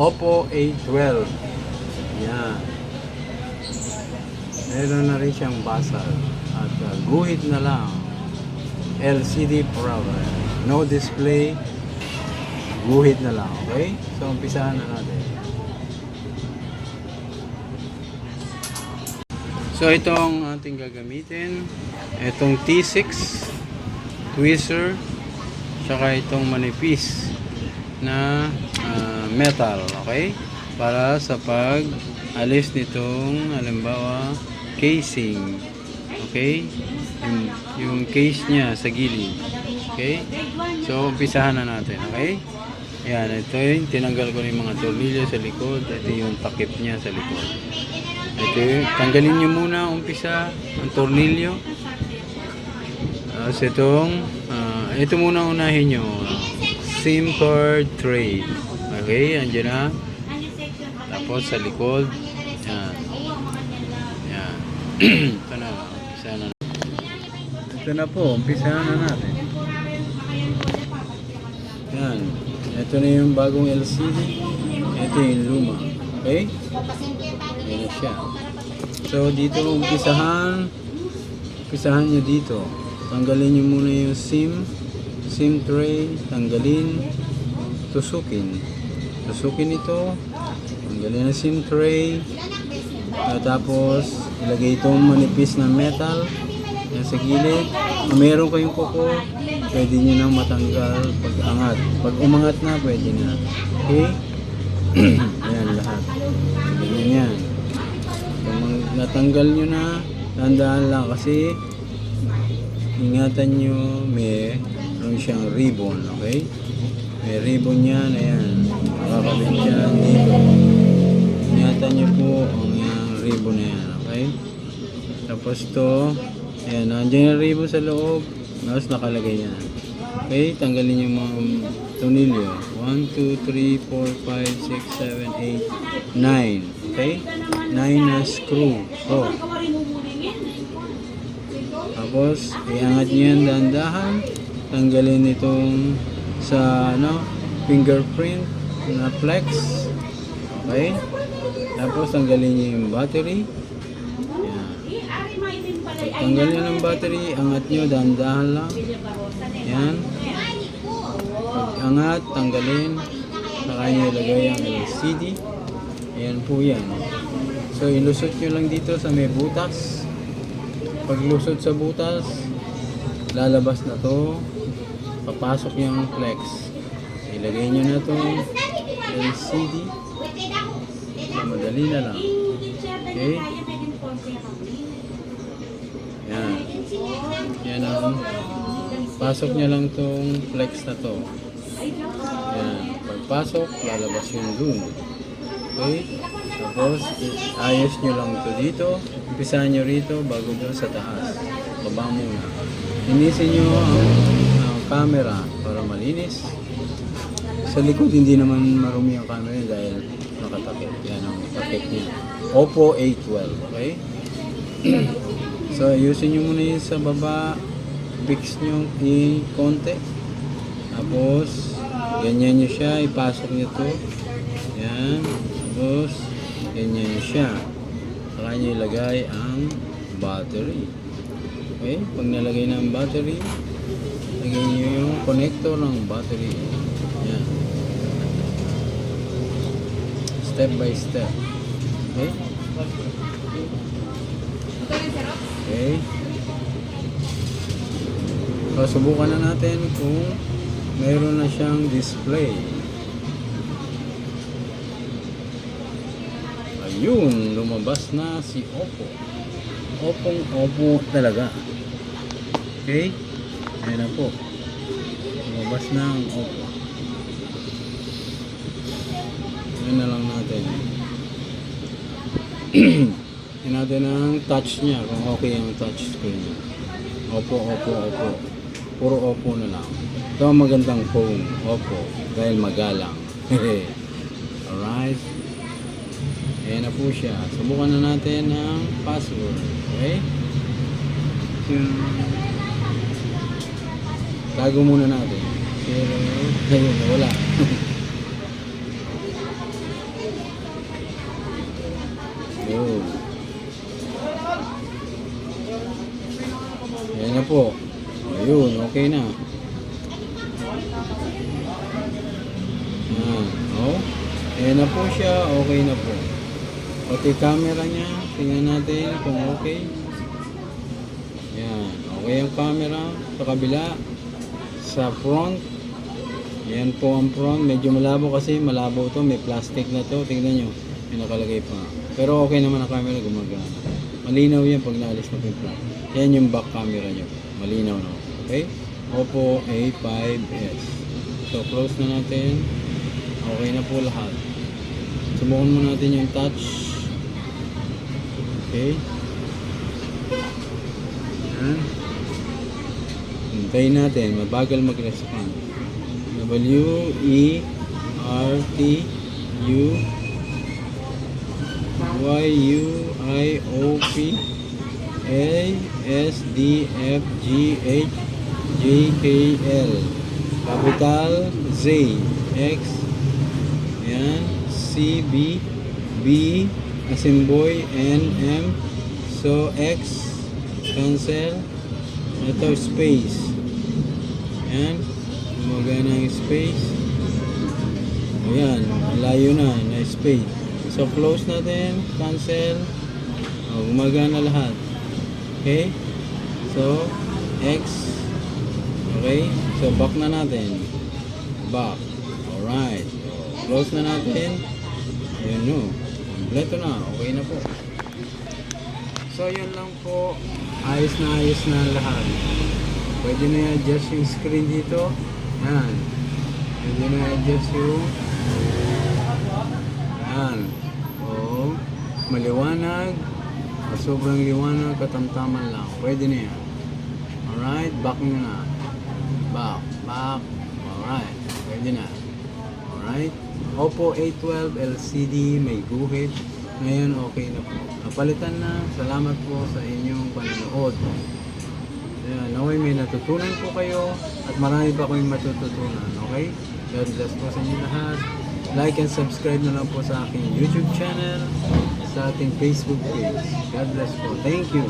Oppo A12. Yan. Meron na rin siyang basal. At uh, guhit na lang. LCD problem. No display. Guhit na lang. Okay? So, umpisahan na natin. So, ito ang ating gagamitin. Itong T6 tweezer tsaka itong manipis na ah, metal, okay? Para sa pag alis nitong halimbawa casing. Okay? Yung, yung case niya sa gilid. Okay? So, umpisahan na natin, okay? Yan, ito yung tinanggal ko yung mga tornilyo sa likod. Ito yung takip niya sa likod. Ito yung, tanggalin nyo muna umpisa ang tornilyo. Tapos itong, ah, ito muna unahin nyo. SIM card tray. Okay, andyan na. Tapos sa likod. Yan. Yan. ito na. Umpisa na. Ito na po. Umpisa na natin. Yan. Ito na yung bagong LCD. Ito yung luma. Okay? Yan na siya. So, dito umpisahan. Umpisahan nyo dito. Tanggalin nyo muna yung SIM. SIM tray. Tanggalin. Tusukin. Tusukin ito. Tanggalin ang SIM tray. At tapos, ilagay itong manipis na metal. Yan sa gilid. Kung meron kayong kuko, pwede nyo nang matanggal pag angat. Pag umangat na, pwede na. Okay? Ayan lahat. Ganyan yan. Kung natanggal nyo na, tandaan lang kasi ingatan nyo may meron siyang ribbon, okay? May ribbon yan, ayan. Makakabit yan dito. Ingatan nyo po ang yung ribbon na yan, okay? Tapos to, ayan, nandiyan yung ribbon sa loob. Tapos nakalagay yan. Okay, tanggalin yung mga tunilyo. 1, 2, 3, 4, 5, 6, 7, 8, 9. Okay? 9 na screw. Oh. Tapos, iangat nyo yan dahan-dahan. Tanggalin itong sa ano, fingerprint na flex. Okay? Tapos, tanggalin nyo yung battery. Yan. Tanggal nyo ng battery, angat nyo, dahan-dahan lang. Yan. Angat, tanggalin. Saka nyo ilagay ang LCD. Ayan po yan. So, ilusot nyo lang dito sa may butas. Pag lusot sa butas, lalabas na to. Papasok yung flex. Ilagay nyo na to LCD. So, madali na lang. Okay? Yan. Yan ang pasok niya lang tong flex na to. Yan. Pagpasok, lalabas yung dun. Okay? Tapos, ayos nyo lang ito dito. Umpisahan nyo rito bago doon sa taas. Baba muna. Linisin nyo ang camera para malinis. Sa likod, hindi naman marumi ang camera yun dahil nakatakip. Yan ang takip niya. Oppo A12. Okay? So, ayusin nyo muna yun sa baba. Fix nyo i-konti. Tapos, ganyan nyo siya. Ipasok nyo to. Yan. Tapos, ganyan nyo siya. Saka nyo ilagay ang battery. Okay? Pag nalagay na ang battery, lagay nyo yung connector ng battery. Yan. Step by step. Okay? Okay. So, subukan na natin kung mayroon na siyang display. Ayun, lumabas na si Oppo. Oppong Oppo talaga. Okay? Ayan na po. Lumabas na ang Oppo. Ayan na lang natin. Yan natin ang touch niya, kung okay ang touch screen niya. Opo, opo, opo. Puro opo na lang. Ito ang magandang phone, opo, dahil magalang. Alright. Ayan na po siya. Subukan na natin ang password. Okay? Lago muna natin. Pero ngayon wala. Yun. Ayan na po. Ayun, okay na. Ayan, oh. Ayan na po siya, okay na po. Pati camera niya, tingnan natin kung okay. Ayan, okay ang camera sa kabila. Sa front. Yan po ang front. Medyo malabo kasi. Malabo to. May plastic na to. Tingnan nyo. May nakalagay pa. Pero okay naman ang camera. Gumagana. Malinaw yan pag naalis mo po yung front. Yan yung back camera nyo. Malinaw na. Okay? Oppo A5s. So, close na natin. Okay na po lahat. Subukan mo natin yung touch. Okay. Yan. Hintayin natin. Mabagal mag-respond. W, E, R, T, U, Y, U, I, O, P, A, S, D, F, G, H, J, K, L. Capital Z, X, yan, C, B, B, as in boy, N, M, so X, cancel, ito space, yan, gumagana ang space, ayan, layo na, na space, so close natin, cancel, oh, gumagana lahat, okay, so X, okay, so back na natin, back, alright, close na natin, Ayan no. Kompleto na. Okay na po. So, yun lang po. Ayos na ayos na lahat. Pwede na i-adjust yung screen dito. Yan. Pwede na i-adjust yung yan. Oo. Maliwanag. O sobrang liwanag, katamtaman lang. Pwede na yan. Alright, back nyo na. Back, back. Alright, pwede na. Alright. Oppo A12 LCD may guhit. Ngayon okay na po. Napalitan na. Salamat po sa inyong panonood. Ayan, naway may natutunan po kayo at marami pa kayong matututunan. Okay? God bless po sa inyo lahat. Like and subscribe na lang po sa aking YouTube channel, sa ating Facebook page. God bless po. Thank you.